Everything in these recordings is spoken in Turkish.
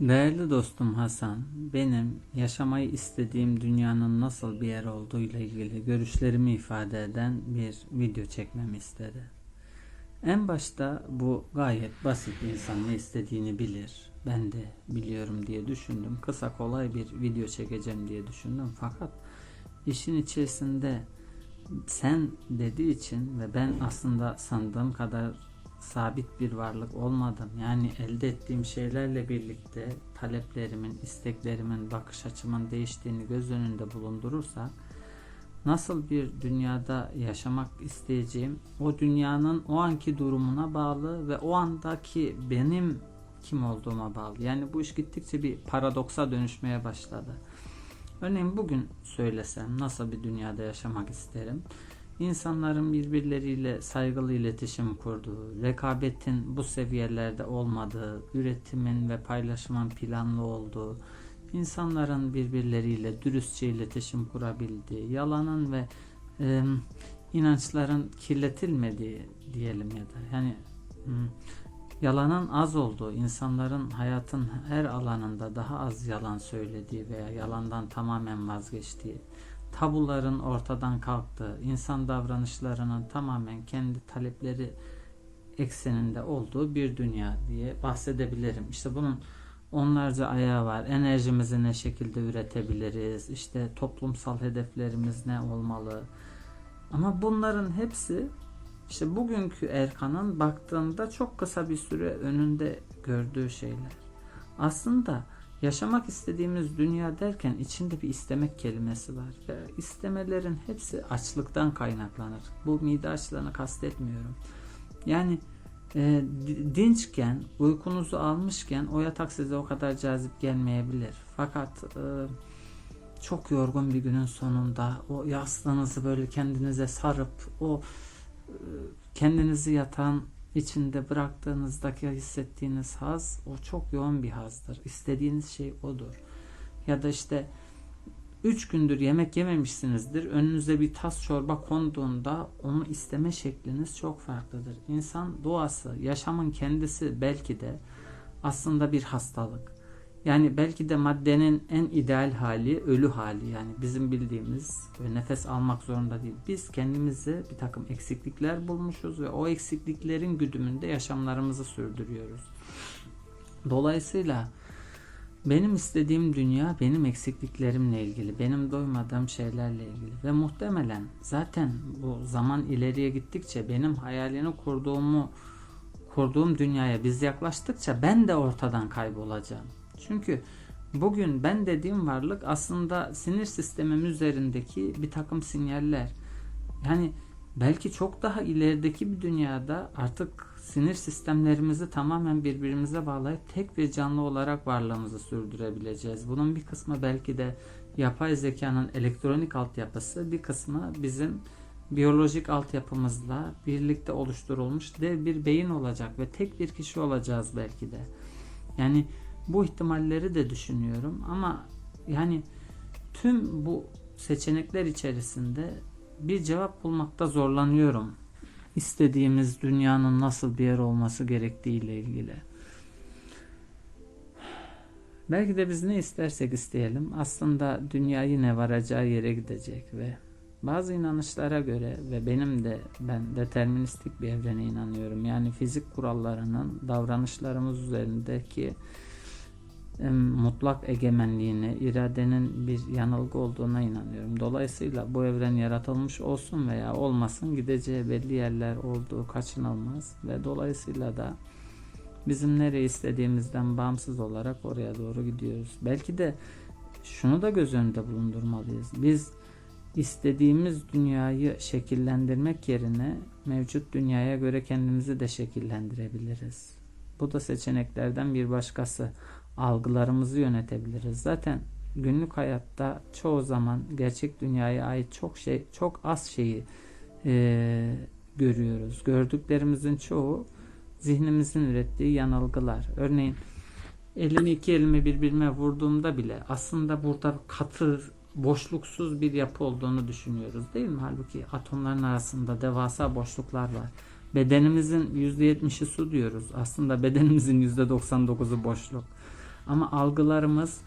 Değerli dostum Hasan, benim yaşamayı istediğim dünyanın nasıl bir yer olduğu ile ilgili görüşlerimi ifade eden bir video çekmemi istedi. En başta bu gayet basit insan ne istediğini bilir. Ben de biliyorum diye düşündüm. Kısa kolay bir video çekeceğim diye düşündüm. Fakat işin içerisinde sen dediği için ve ben aslında sandığım kadar sabit bir varlık olmadım. Yani elde ettiğim şeylerle birlikte taleplerimin, isteklerimin, bakış açımın değiştiğini göz önünde bulundurursak nasıl bir dünyada yaşamak isteyeceğim o dünyanın o anki durumuna bağlı ve o andaki benim kim olduğuma bağlı. Yani bu iş gittikçe bir paradoksa dönüşmeye başladı. Örneğin bugün söylesem nasıl bir dünyada yaşamak isterim? İnsanların birbirleriyle saygılı iletişim kurduğu, rekabetin bu seviyelerde olmadığı, üretimin ve paylaşımın planlı olduğu, insanların birbirleriyle dürüstçe iletişim kurabildiği, yalanın ve e, inançların kirletilmediği diyelim ya da yani hmm, yalanın az olduğu, insanların hayatın her alanında daha az yalan söylediği veya yalandan tamamen vazgeçtiği, tabuların ortadan kalktığı, insan davranışlarının tamamen kendi talepleri ekseninde olduğu bir dünya diye bahsedebilirim. İşte bunun onlarca ayağı var. Enerjimizi ne şekilde üretebiliriz? İşte toplumsal hedeflerimiz ne olmalı? Ama bunların hepsi işte bugünkü Erkan'ın baktığında çok kısa bir süre önünde gördüğü şeyler. Aslında yaşamak istediğimiz dünya derken içinde bir istemek kelimesi var. Ve istemelerin hepsi açlıktan kaynaklanır. Bu mide açlığını kastetmiyorum. Yani e, dinçken, uykunuzu almışken o yatak size o kadar cazip gelmeyebilir. Fakat e, çok yorgun bir günün sonunda o yastığınızı böyle kendinize sarıp o kendinizi yatan içinde bıraktığınızdaki hissettiğiniz haz o çok yoğun bir hazdır. İstediğiniz şey odur. Ya da işte üç gündür yemek yememişsinizdir. Önünüze bir tas çorba konduğunda onu isteme şekliniz çok farklıdır. İnsan doğası, yaşamın kendisi belki de aslında bir hastalık. Yani belki de maddenin en ideal hali ölü hali yani bizim bildiğimiz ve nefes almak zorunda değil. Biz kendimize bir takım eksiklikler bulmuşuz ve o eksikliklerin güdümünde yaşamlarımızı sürdürüyoruz. Dolayısıyla benim istediğim dünya benim eksikliklerimle ilgili, benim doymadığım şeylerle ilgili ve muhtemelen zaten bu zaman ileriye gittikçe benim hayalini kurduğumu kurduğum dünyaya biz yaklaştıkça ben de ortadan kaybolacağım. Çünkü bugün ben dediğim varlık aslında sinir sistemim üzerindeki bir takım sinyaller. Yani belki çok daha ilerideki bir dünyada artık sinir sistemlerimizi tamamen birbirimize bağlayıp tek bir canlı olarak varlığımızı sürdürebileceğiz. Bunun bir kısmı belki de yapay zekanın elektronik altyapısı, bir kısmı bizim biyolojik altyapımızla birlikte oluşturulmuş dev bir beyin olacak ve tek bir kişi olacağız belki de. Yani bu ihtimalleri de düşünüyorum ama yani tüm bu seçenekler içerisinde bir cevap bulmakta zorlanıyorum. İstediğimiz dünyanın nasıl bir yer olması gerektiği ile ilgili. Belki de biz ne istersek isteyelim aslında dünya yine varacağı yere gidecek ve bazı inanışlara göre ve benim de ben deterministik bir evrene inanıyorum. Yani fizik kurallarının davranışlarımız üzerindeki mutlak egemenliğine, iradenin bir yanılgı olduğuna inanıyorum. Dolayısıyla bu evren yaratılmış olsun veya olmasın gideceği belli yerler olduğu kaçınılmaz ve dolayısıyla da bizim nereye istediğimizden bağımsız olarak oraya doğru gidiyoruz. Belki de şunu da göz önünde bulundurmalıyız. Biz istediğimiz dünyayı şekillendirmek yerine mevcut dünyaya göre kendimizi de şekillendirebiliriz. Bu da seçeneklerden bir başkası algılarımızı yönetebiliriz. Zaten günlük hayatta çoğu zaman gerçek dünyaya ait çok şey, çok az şeyi e, görüyoruz. Gördüklerimizin çoğu zihnimizin ürettiği yanılgılar. Örneğin elimi iki elimi birbirine vurduğumda bile aslında burada katı boşluksuz bir yapı olduğunu düşünüyoruz değil mi? Halbuki atomların arasında devasa boşluklar var. Bedenimizin %70'i su diyoruz. Aslında bedenimizin %99'u boşluk. Ama algılarımız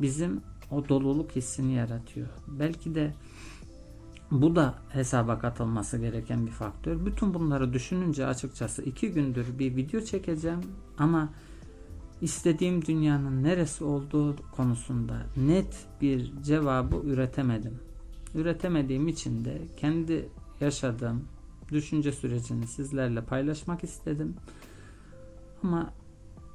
bizim o doluluk hissini yaratıyor. Belki de bu da hesaba katılması gereken bir faktör. Bütün bunları düşününce açıkçası iki gündür bir video çekeceğim ama istediğim dünyanın neresi olduğu konusunda net bir cevabı üretemedim. Üretemediğim için de kendi yaşadığım düşünce sürecini sizlerle paylaşmak istedim. Ama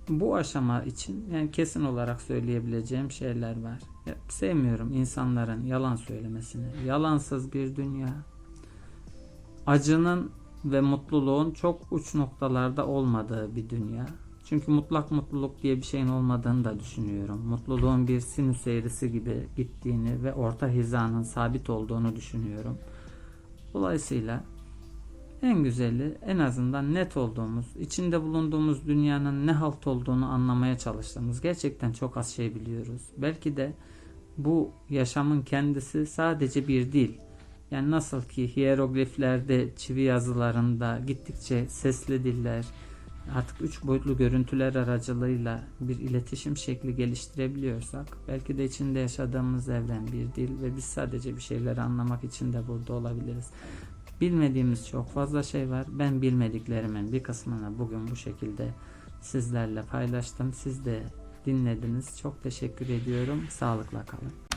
bu aşama için yani kesin olarak söyleyebileceğim şeyler var. Ya, sevmiyorum insanların yalan söylemesini. Yalansız bir dünya. Acının ve mutluluğun çok uç noktalarda olmadığı bir dünya. Çünkü mutlak mutluluk diye bir şeyin olmadığını da düşünüyorum. Mutluluğun bir sinüs eğrisi gibi gittiğini ve orta hizanın sabit olduğunu düşünüyorum. Dolayısıyla en güzeli en azından net olduğumuz, içinde bulunduğumuz dünyanın ne halt olduğunu anlamaya çalıştığımız. Gerçekten çok az şey biliyoruz. Belki de bu yaşamın kendisi sadece bir dil. Yani nasıl ki hierogliflerde, çivi yazılarında gittikçe sesli diller, artık üç boyutlu görüntüler aracılığıyla bir iletişim şekli geliştirebiliyorsak belki de içinde yaşadığımız evren bir dil ve biz sadece bir şeyleri anlamak için de burada olabiliriz. Bilmediğimiz çok fazla şey var. Ben bilmediklerimin bir kısmını bugün bu şekilde sizlerle paylaştım. Siz de dinlediniz. Çok teşekkür ediyorum. Sağlıkla kalın.